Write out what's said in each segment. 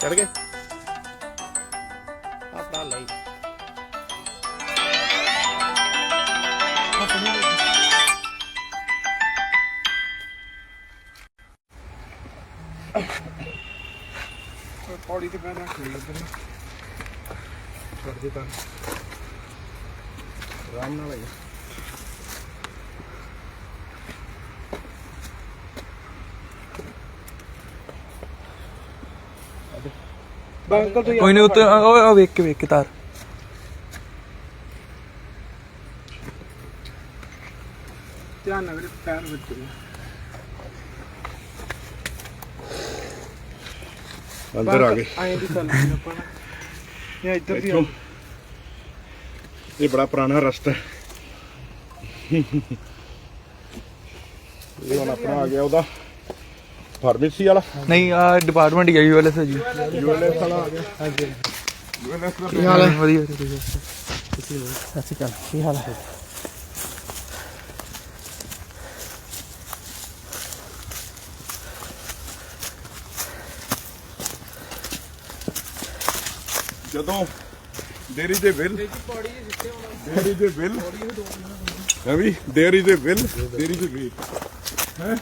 ਚੜ ਗਏ? ਆਪਣਾ ਲਈ ਪੌੜੀ ਤੇ ਪੈਣਾ ਖੜੀ ਇੱਧਰ ਛੱਡ ਦੇ ਤਾਂ। ਆਰਾਮ ਨਾਲ ਆਈ ਬੰਕਲ ਤੋਂ ਕੋਈ ਨਹੀਂ ਉੱਤੇ ਓਏ ਓਏ ਵੇਖ ਕੇ ਵੇਖ ਕੇ ਤਾਰ। ਧਿਆਨ ਨਾਲ ਮੇਰੇ ਪੈਰ ਵਿੱਚ ਨੂੰ। ਅੰਦਰ ਆ ਗਏ। ਆਏ ਦੀ ਚੱਲ ਪਈ ਆਪਾਂ ਨਾ। ਇਹ ਇੱਧਰ ਦੀ ਇੱਥੋਂ। ਇਹ ਬੜਾ ਪੁਰਾਣਾ ਰਸਤਾ। ਹੈ ਇਹ ਹੁਣ ਆਪਣਾ ਆ ਗਿਆ ਉਹਦਾ। ਫਾਰਮੇਸੀ ਵਾਲਾ? ਨਹੀਂ ਆ ਡਿਪਾਰਟਮੈਂਟ ਹੀ ਆ ਯੂਐਲਐਸ ਜੀ। ਯੂਐਨਐਸ ਵਾਲਾ ਆ ਗਿਆ। ਹਾਂਜੀ। ਯੂਐਨਐਸ ਦਾ ਕੀ ਹਾਲ ਹੈ? ਵਧੀਆ ਵਧੀਆ। ਸਤਿ ਸ਼੍ਰੀ ਅਕਾਲ। ਕੀ ਹਾਲ ਹੈ? ਜਦੋਂ there is a will there is a will Ravi there is a will there is a way ਹੈ?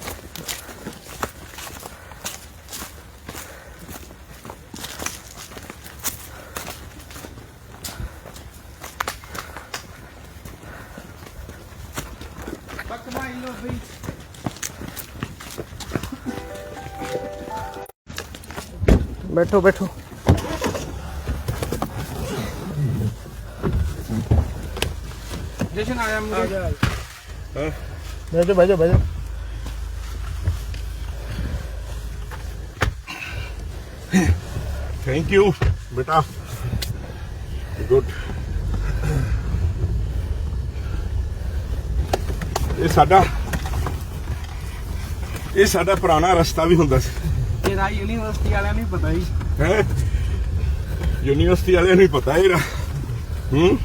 ਬੈਠੋ ਬੈਠੋ। ਜਸ਼ਨ ਆਇਆ ਮੁੰਡੇ। ਬੈਠੋ ਬੈਠੋ ਬੈਠੋ। ਥੈਂਕ ਯੂ ਬੇਟਾ। ਗੁੱਡ ਇਹ ਸਾਡਾ ਇਹ ਸਾਡਾ ਪੁਰਾਣਾ ਰਸਤਾ ਵੀ ਹੁੰਦਾ ਸੀ। ਰਾਈ ਯੂਨੀਵਰਸਿਟੀ ਵਾਲਿਆਂ ਨੂੰ ਹੀ ਪਤਾ ਹੀ ਹੈ? ਯੂਨੀਵਰਸਿਟੀ ਵਾਲਿਆਂ ਨੂੰ ਹੀ ਪਤਾ ਹੂੰ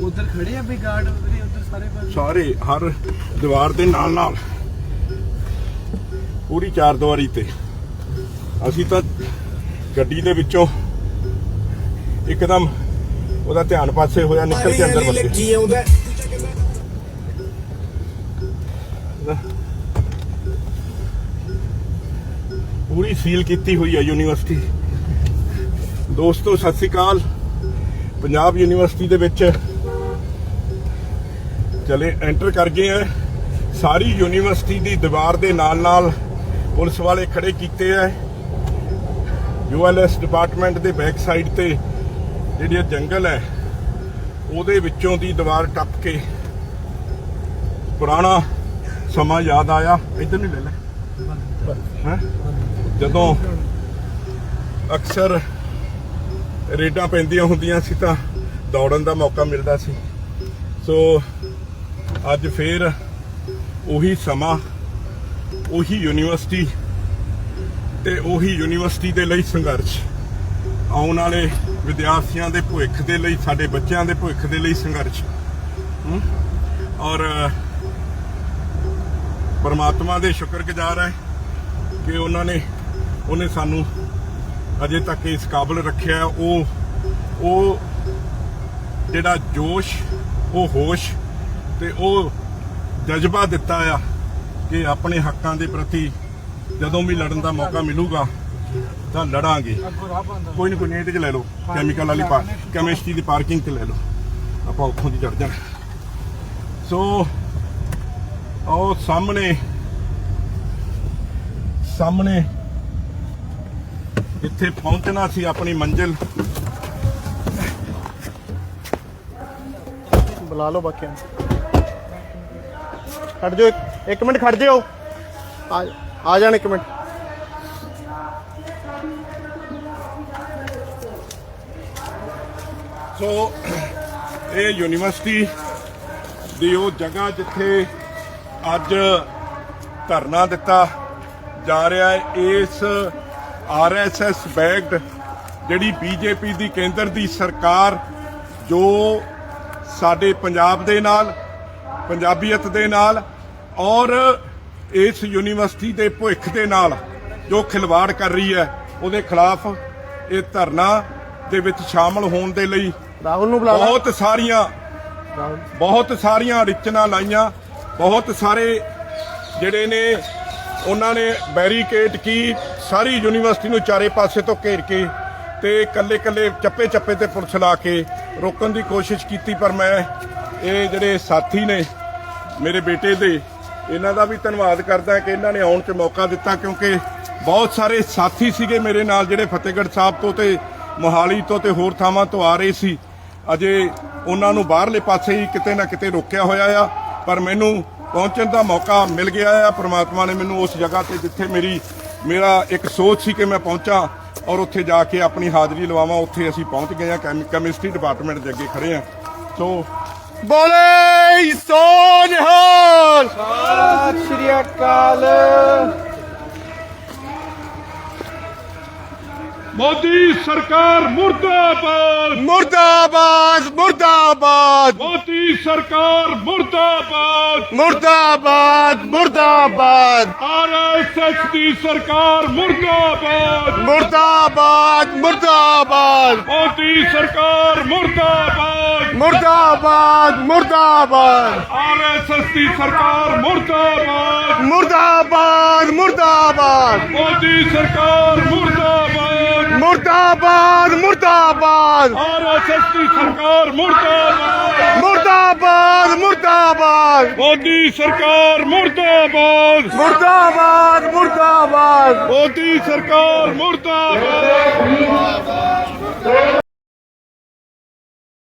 ਉਧਰ ਖੜੇ ਆ ਬਈ ਗਾਰਡ ਉਧਰ ਉਧਰ ਸਾਰੇ ਪਾਸੇ ਸਾਰੇ ਹਰ ਦੀਵਾਰ ਦੇ ਨਾਲ ਨਾਲ। ਪੂਰੀ ਚਾਰ ਦੀਵਾਰੀ ਤੇ। ਅਸੀਂ ਤਾਂ ਗੱਡੀ ਦੇ ਵਿੱਚੋਂ ਇੱਕਦਮ ਉਹਦਾ ਧਿਆਨ ਪਾਸੇ ਹੋਇਆ ਨਿਕਲ ਕੇ ਅੰਦਰ ਵੜ ਗਏ ਪੂਰੀ ਸੀਲ ਕੀਤੀ ਹੋਈ ਹੈ ਯੂਨੀਵਰਸਿਟੀ ਦੋਸਤੋ, ਸਤਿ ਸ੍ਰੀ ਅਕਾਲ। ਪੰਜਾਬ ਯੂਨੀਵਰਸਿਟੀ ਦੇ ਵਿੱਚ ਚਲੇ ਐਂਟਰ ਕਰ ਗਏ ਆ। ਸਾਰੀ ਯੂਨੀਵਰਸਿਟੀ ਦੀ ਦੀਵਾਰ ਦੇ ਨਾਲ ਨਾਲ ਪੁਲਿਸ ਵਾਲੇ ਖੜੇ ਕੀਤੇ ਆ। ਯੂਐਲਐਸ ਡਿਪਾਰਟਮੈਂਟ ਦੇ ਬੈਕ ਸਾਈਡ ਤੇ ਜਿਹੜੀ ਇਹ ਜੰਗਲ ਹੈ, ਉਹਦੇ ਵਿੱਚੋਂ ਦੀ ਦੀਵਾਰ ਟੱਪ ਕੇ ਪੁਰਾਣਾ ਸਮਾਂ ਯਾਦ ਆਇਆ? ਇਧਰ ਨਹੀਂ ਲੈ ਲੈ। ਹੈ? ਜਦੋਂ ਅਕਸਰ ਰੇਡਾਂ ਪੈਂਦੀਆਂ ਹੁੰਦੀਆਂ ਸੀ ਤਾਂ ਦੌੜਨ ਦਾ ਮੌਕਾ ਮਿਲਦਾ ਸੀ। ਸੋ ਅੱਜ ਫੇਰ ਉਹੀ ਸਮਾਂ, ਉਹੀ ਯੂਨੀਵਰਸਿਟੀ ਤੇ ਉਹੀ ਯੂਨੀਵਰਸਿਟੀ ਦੇ ਲਈ ਸੰਘਰਸ਼, ਆਉਣ ਵਾਲੇ ਵਿਦਿਆਰਥੀਆਂ ਦੇ ਭਵਿੱਖ ਦੇ ਲਈ, ਸਾਡੇ ਬੱਚਿਆਂ ਦੇ ਭਵਿੱਖ ਦੇ ਲਈ ਸੰਘਰਸ਼। ਔਰ ਪਰਮਾਤਮਾ ਦੇ ਸ਼ੁਕਰਗੁਜ਼ਾਰ ਹੈ ਕਿ ਉਹਨਾਂ ਨੇ, ਉਹਨੇ ਸਾਨੂੰ ਅਜੇ ਤੱਕ ਇਸ ਕਾਬਲ ਰੱਖਿਆ। ਉਹ ਉਹ ਜਿਹੜਾ ਜੋਸ਼, ਉਹ ਹੋਸ਼ ਤੇ ਉਹ ਜਜ਼ਬਾ ਦਿੱਤਾ ਆ ਕਿ ਆਪਣੇ ਹੱਕਾਂ ਦੇ ਪ੍ਰਤੀ ਜਦੋਂ ਵੀ ਲੜਨ ਦਾ ਮੌਕਾ ਮਿਲੂਗਾ ਤਾਂ ਲੜਾਂਗੇ। ਕੋਈ ਨਾ, ਕੋਈ ਨਹੀਂ ਇਹਦੇ ਚ ਲੈ ਲਓ। ਕੈਮੀਕਲ ਵਾਲੀ ਪਾ ਕੈਮਿਸਟਰੀ ਦੀ ਪਾਰਕਿੰਗ 'ਚ ਲੈ ਲਓ। ਆਪਾਂ ਉੱਥੋਂ ਦੀ ਚੜ ਜਾਣਾ। ਸੋ ਉਹ ਸਾਹਮਣੇ। ਸਾਹਮਣੇ। ਇੱਥੇ ਪਹੁੰਚਣਾ ਸੀ ਆਪਣੀ ਮੰਜ਼ਿਲ। ਬੁਲਾ ਲਓ ਬਾਕੀਆਂ ਨੂੰ। ਖੜ ਜਾਓ ਇੱਕ- ਇੱਕ ਮਿੰਟ ਖੜ ਜਾਓ। ਆ ਆ ਜਾਣ ਇੱਕ ਮਿੰਟ। ਸੋ ਇਹ ਯੂਨੀਵਰਸਿਟੀ ਦੀ ਉਹ ਜਗ੍ਹਾ ਜਿੱਥੇ ਅੱਜ ਧਰਨਾ ਦਿੱਤਾ ਜਾ ਰਿਹਾ ਹੈ। ਇਸ ਆਰਐਸਐਸ ਬੈਗਡ ਜਿਹੜੀ ਬੀਜੇਪੀ ਦੀ ਕੇਂਦਰ ਦੀ ਸਰਕਾਰ ਜੋ ਸਾਡੇ ਪੰਜਾਬ ਦੇ ਨਾਲ ਪੰਜਾਬੀਅਤ ਦੇ ਨਾਲ ਔਰ ਇਸ ਯੂਨੀਵਰਸਿਟੀ ਦੇ ਭਵਿੱਖ ਦੇ ਨਾਲ ਜੋ ਖਿਲਵਾੜ ਕਰ ਰਹੀ ਹੈ ਉਹਦੇ ਖਿਲਾਫ ਇਹ ਧਰਨਾ ਦੇ ਵਿੱਚ ਸ਼ਾਮਲ ਹੋਣ ਦੇ ਲਈ ਰਾਹੁਲ ਨੂੰ ਬੁਲਾ ਬਹੁਤ ਸਾਰੀਆਂ ਬਹੁਤ ਸਾਰੀਆਂ ਅੜਚਨਾਂ ਲਾਈਆਂ। ਬਹੁਤ ਸਾਰੇ ਜਿਹੜੇ ਨੇ, ਉਹਨਾਂ ਨੇ ਬੈਰੀਕੇਡ ਕੀ ਸਾਰੀ ਯੂਨੀਵਰਸਿਟੀ ਨੂੰ ਚਾਰੇ ਪਾਸੇ ਤੋਂ ਘੇਰ ਕੇ ਤੇ ਕੱਲੇ ਕੱਲੇ ਚੱਪੇ ਚੱਪੇ ਤੇ ਪੁਲਿਸ ਲਾ ਕੇ ਰੋਕਣ ਦੀ ਕੋਸ਼ਿਸ਼ ਕੀਤੀ, ਪਰ ਮੈਂ ਇਹ ਜਿਹੜੇ ਸਾਥੀ ਨੇ ਮੇਰੇ ਬੇਟੇ ਦੇ, ਇਹਨਾਂ ਦਾ ਵੀ ਧੰਨਵਾਦ ਕਰਦਾ ਕਿ ਇਹਨਾਂ ਨੇ ਆਉਣ 'ਚ ਮੌਕਾ ਦਿੱਤਾ, ਕਿਉਂਕਿ ਬਹੁਤ ਸਾਰੇ ਸਾਥੀ ਸੀਗੇ ਮੇਰੇ ਨਾਲ ਜਿਹੜੇ ਫਤਿਹਗੜ੍ਹ ਸਾਹਿਬ ਤੋਂ ਤੇ ਮੋਹਾਲੀ ਤੋਂ ਤੇ ਹੋਰ ਥਾਵਾਂ ਤੋਂ ਆ ਰਹੇ ਸੀ। ਅਜੇ ਉਹਨਾਂ ਨੂੰ ਬਾਹਰਲੇ ਪਾਸੇ ਹੀ ਕਿਤੇ ਨਾ ਕਿਤੇ ਰੋਕਿਆ ਹੋਇਆ ਆ। ਪਰ ਮੈਨੂੰ ਪਹੁੰਚਣ ਦਾ ਮੌਕਾ ਮਿਲ ਗਿਆ ਆ। ਪ੍ਰਮਾਤਮਾ ਨੇ ਮੈਨੂੰ ਉਸ ਜਗ੍ਹਾ ਤੇ ਜਿੱਥੇ ਮੇਰੀ, ਮੇਰਾ ਇੱਕ ਸੋਚ ਸੀ ਕਿ ਮੈਂ ਪਹੁੰਚਾਂ ਔਰ ਉੱਥੇ ਜਾ ਕੇ ਆਪਣੀ ਹਾਜ਼ਰੀ ਲਵਾਵਾਂ, ਉੱਥੇ ਅਸੀਂ ਪਹੁੰਚ ਗਏ ਆ। ਕੈਮਿਸਟਰੀ ਡਿਪਾਰਟਮੈਂਟ ਦੇ ਅੱਗੇ ਖੜੇ ਆ। ਸੋ ਬੋਲੇ ਸੋ ਸਰਕਾਰ ਮੁਰਦਾਬਾਦ। ਮੁਰਦਾਬਾਦ ਮੁਰਦਾਬਾਦ। ਮੋਦੀ ਸਰਕਾਰ ਮੁਰਦਾਬਾਦ। ਮੁਰਦਾਬਾਦ ਮੁਰਦਾਬਾਦ। ਆਰਐਸਐਸ ਦੀ ਸਰਕਾਰ ਮੁਰਦਾਬਾਦ। ਮੁਰਦਾਬਾਦ ਮੁਰਦਾਬਾਦ। ਮੋਦੀ ਸਰਕਾਰ ਮੁਰਦਾਬਾਦ। ਮੁਰਦਾਬਾਦ ਮੁਰਦਾਬਾਦ। ਆਰਐਸਐਸ ਦੀ ਸਰਕਾਰ ਮੁਰਦਾਬਾਦ। ਮੁਰਦਾਬਾਦ ਮੁਰਦਾਬਾਦ। ਮੋਦੀ ਸਰਕਾਰ ਮੁਰਦਾਬਾਦ। ਮੁਰਦਾਬਾਦ ਮੁਰਦਾਬਾਦ। ਆਰਐਸਐਸ ਦੀ ਸਰਕਾਰ ਮੁਰਦਾਬਾਦ। ਮੁਰਦਾਬਾਦ ਮੁਰਦਾਬਾਦ। ਮੋਦੀ ਸਰਕਾਰ ਮੁਰਦਾਬਾਦ। ਮੁਰਦਾਬਾਦ ਮੁਰਦਾਬਾਦ। ਮੋਦੀ ਸਰਕਾਰ ਮੁਰਦਾਬਾਦ।